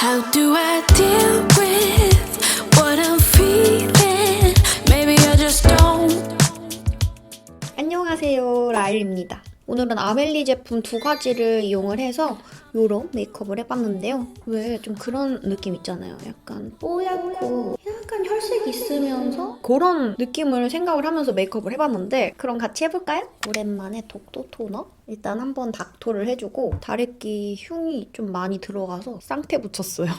How do I deal with what I'm feeling? Maybe I just don't. 안녕하세요 라일입니다 오늘은 아멜리 제품 두 가지를 이용을 해서 요런 메이크업을 해봤는데요 왜 좀 그런 느낌 있잖아요 약간 뽀얗고 약간 혈색 있으면서 그런 느낌을 생각을 하면서 메이크업을 해봤는데 그럼 같이 해볼까요? 오랜만에 독도 토너 일단 한번 닥토를 해주고 다래끼 흉이 좀 많이 들어가서 쌍태 붙였어요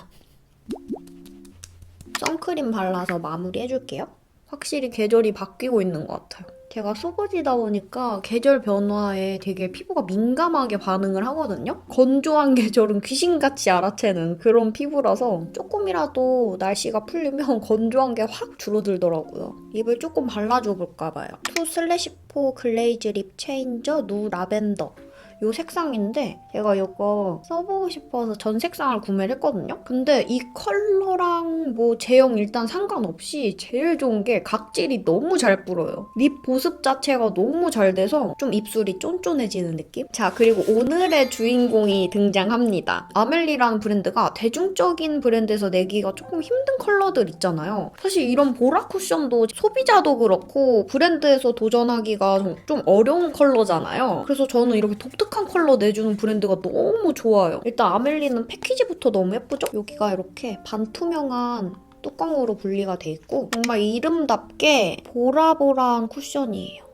선크림 발라서 마무리 해줄게요 확실히 계절이 바뀌고 있는 것 같아요. 제가 수부지다 보니까 계절 변화에 되게 피부가 민감하게 반응을 하거든요. 건조한 계절은 귀신같이 알아채는 그런 피부라서 조금이라도 날씨가 풀리면 건조한 게 확 줄어들더라고요. 입을 조금 발라줘 볼까 봐요. 투 슬래시 포 글레이즈 립 체인저 누 라벤더 요 색상인데 제가 이거 써보고 싶어서 전 색상을 구매를 했거든요. 근데 이 컬러랑 뭐 제형 일단 상관없이 제일 좋은 게 각질이 너무 잘 불어요. 립 보습 자체가 너무 잘 돼서 좀 입술이 쫀쫀해지는 느낌? 자 그리고 오늘의 주인공이 등장합니다. 아멜리라는 브랜드가 대중적인 브랜드에서 내기가 조금 힘든 컬러들 있잖아요. 사실 이런 보라 쿠션도 소비자도 그렇고 브랜드에서 도전하기가 좀- 좀 어려운 컬러잖아요. 그래서 저는 이렇게 독특 한 컬러 내주는 브랜드가 너무 좋아요. 일단 아멜리는 패키지부터 너무 예쁘죠? 여기가 이렇게 반투명한 뚜껑으로 분리가 돼 있고 정말 이름답게 보라보라한 쿠션이에요.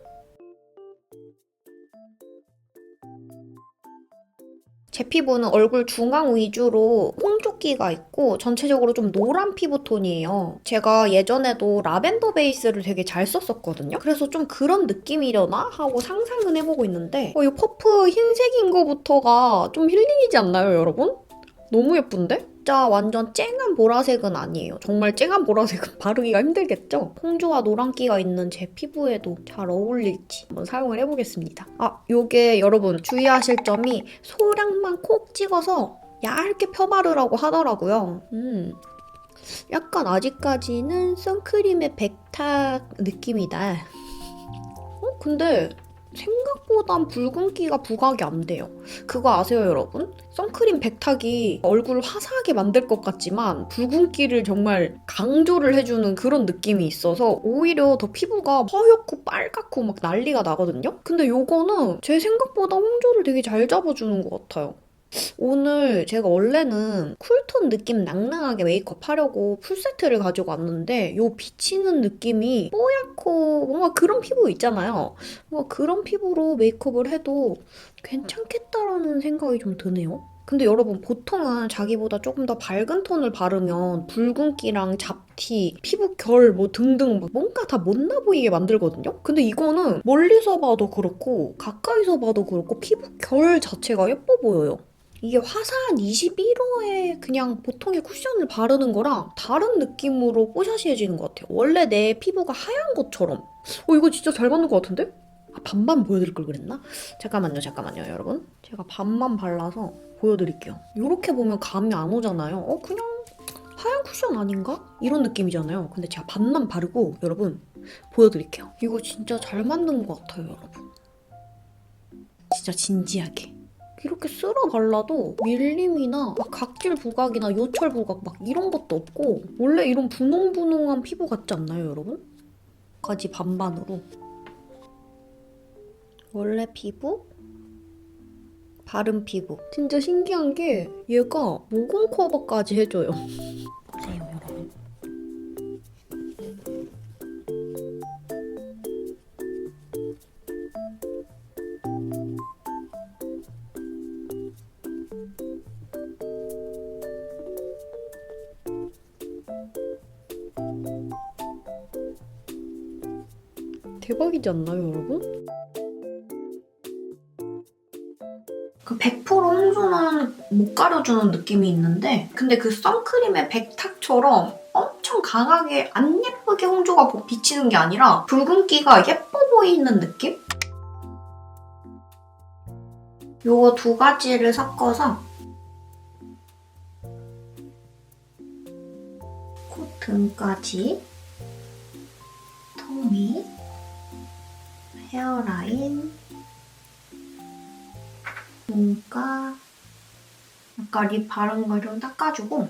제 피부는 얼굴 중앙 위주로 홍조끼가 있고 전체적으로 좀 노란 피부톤이에요. 제가 예전에도 라벤더 베이스를 되게 잘 썼었거든요. 그래서 좀 그런 느낌이려나 하고 상상은 해보고 있는데 어, 이 퍼프 흰색인 거부터가 좀 힐링이지 않나요, 여러분? 너무 예쁜데? 진짜 완전 쨍한 보라색은 아니에요. 정말 쨍한 보라색은 바르기가 힘들겠죠? 홍조와 노란기가 있는 제 피부에도 잘 어울릴지 한번 사용을 해보겠습니다. 아, 요게 여러분 주의하실 점이 소량만 콕 찍어서 얇게 펴바르라고 하더라고요. 음. 약간 아직까지는 선크림의 백탁 느낌이다. 어? 근데 생각보단 붉은기가 부각이 안 돼요. 그거 아세요, 여러분? 선크림 백탁이 얼굴을 화사하게 만들 것 같지만 붉은기를 정말 강조를 해주는 그런 느낌이 있어서 오히려 더 피부가 허옇고 빨갛고 막 난리가 나거든요? 근데 요거는 제 생각보다 홍조를 되게 잘 잡아주는 것 같아요. 오늘 제가 원래는 쿨톤 느낌 낭낭하게 메이크업 하려고 풀세트를 가지고 왔는데 요 비치는 느낌이 뽀얗고 뭔가 그런 피부 있잖아요. 뭔가 그런 피부로 메이크업을 해도 괜찮겠다라는 생각이 좀 드네요. 근데 여러분 보통은 자기보다 조금 더 밝은 톤을 바르면 붉은기랑 잡티, 피부 결 뭐 등등 막 뭔가 다 못나 보이게 만들거든요. 근데 이거는 멀리서 봐도 그렇고 가까이서 봐도 그렇고 피부 결 자체가 예뻐 보여요. 이게 화사한 21호에 그냥 보통의 쿠션을 바르는 거랑 다른 느낌으로 뽀샤시해지는 것 같아요. 원래 내 피부가 하얀 것처럼. 어, 이거 진짜 잘 받는 것 같은데? 아, 반반 보여드릴 걸 그랬나? 잠깐만요, 잠깐만요, 여러분. 제가 반만 발라서 보여드릴게요. 이렇게 보면 감이 안 오잖아요. 어, 그냥 하얀 쿠션 아닌가? 이런 느낌이잖아요. 근데 제가 반만 바르고 여러분 보여드릴게요. 이거 진짜 잘 만든 것 같아요, 여러분. 진짜 진지하게. 이렇게 쓸어 발라도 밀림이나 막 각질 부각이나 요철 부각 막 이런 것도 없고 원래 이런 분홍분홍한 피부 같지 않나요, 여러분? 까지 반반으로 원래 피부, 바른 피부. 진짜 신기한 게 얘가 모공 커버까지 해줘요. 대박이지 않나요, 여러분? 그 100% 홍조는 못 가려주는 느낌이 있는데 근데 그 선크림의 백탁처럼 엄청 강하게 안 예쁘게 홍조가 뭐 비치는 게 아니라 붉은기가 예뻐 보이는 느낌? 요거 두 가지를 섞어서 코튼까지 턱 밑 헤어라인 눈가 아까 립 바른 걸 좀 닦아주고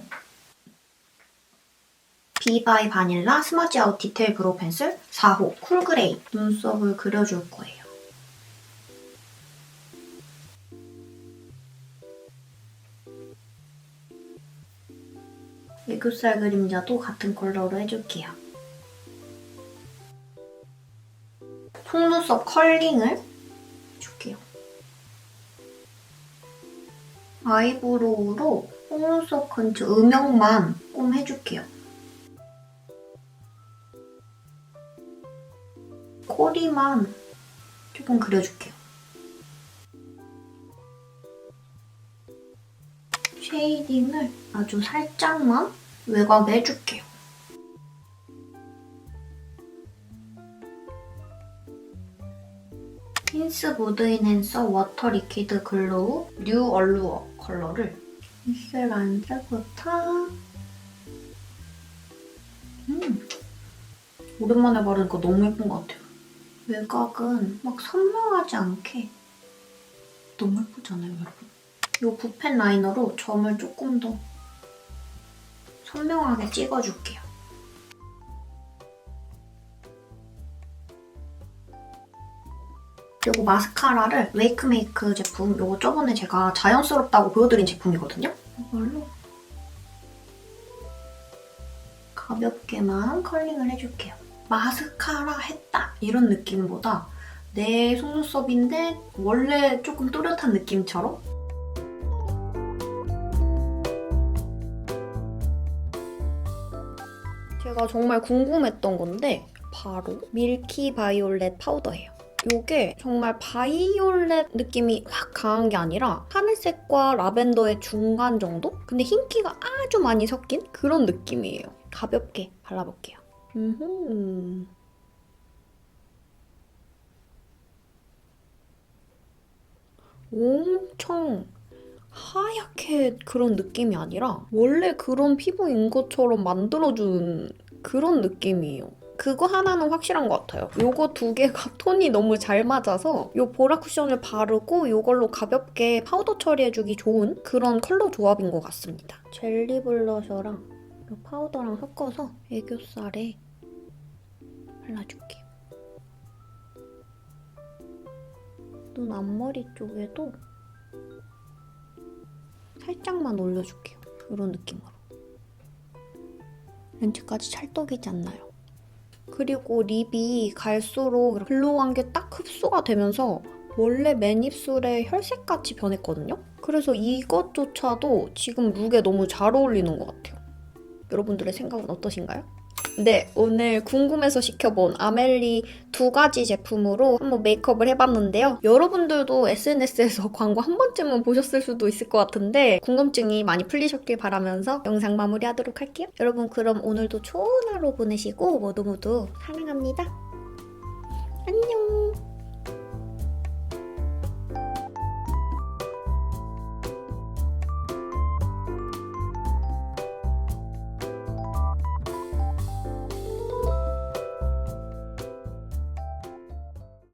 비바이 바닐라 스머지 아웃 디테일 브로우 펜슬 4호 쿨그레이 눈썹을 그려줄 거예요. 애교살 그림자도 같은 컬러로 해줄게요. 속눈썹 컬링을 해줄게요. 아이브로우로 속눈썹 근처 음영만 꼼 해줄게요. 꼬리만 조금 그려줄게요. 쉐이딩을 아주 살짝만 외곽에 해줄게요. 힌스 무드 인핸서 워터 리퀴드 글로우 뉴 얼루어 컬러를 흰색 안색부터 음 오랜만에 바르니까 너무 예쁜 것 같아요. 외곽은 막 선명하지 않게 너무 예쁘잖아요, 여러분. 이 붓펜 라이너로 점을 조금 더 선명하게 찍어줄게요. 그리고 마스카라를 웨이크메이크 제품 이거 저번에 제가 자연스럽다고 보여드린 제품이거든요. 이걸로 가볍게만 컬링을 해줄게요. 마스카라 했다 이런 느낌보다 내 속눈썹인데 원래 조금 또렷한 느낌처럼 제가 정말 궁금했던 건데 바로 밀키 바이올렛 파우더예요. 이게 정말 바이올렛 느낌이 확 강한 게 아니라 하늘색과 라벤더의 중간 정도? 근데 흰기가 아주 많이 섞인 그런 느낌이에요. 가볍게 발라볼게요. 음흠. 엄청 하얗게 그런 느낌이 아니라 원래 그런 피부인 것처럼 만들어준 그런 느낌이에요. 그거 하나는 확실한 것 같아요. 요거 두 개가 톤이 너무 잘 맞아서 요 보라 쿠션을 바르고 요걸로 가볍게 파우더 처리해주기 좋은 그런 컬러 조합인 것 같습니다. 젤리 블러셔랑 요 파우더랑 섞어서 애교살에 발라줄게요. 눈 앞머리 쪽에도 살짝만 올려줄게요. 이런 느낌으로. 렌즈까지 찰떡이지 않나요? 그리고 립이 갈수록 글로우한 게 딱 흡수가 되면서 원래 맨 입술의 혈색같이 변했거든요? 그래서 이것조차도 지금 룩에 너무 잘 어울리는 것 같아요. 여러분들의 생각은 어떠신가요? 네, 오늘 궁금해서 시켜본 아멜리 두 가지 제품으로 한번 메이크업을 해봤는데요. 여러분들도 SNS에서 광고 한 번쯤은 보셨을 수도 있을 것 같은데 궁금증이 많이 풀리셨길 바라면서 영상 마무리하도록 할게요. 여러분 그럼 오늘도 좋은 하루 보내시고 모두 모두 사랑합니다.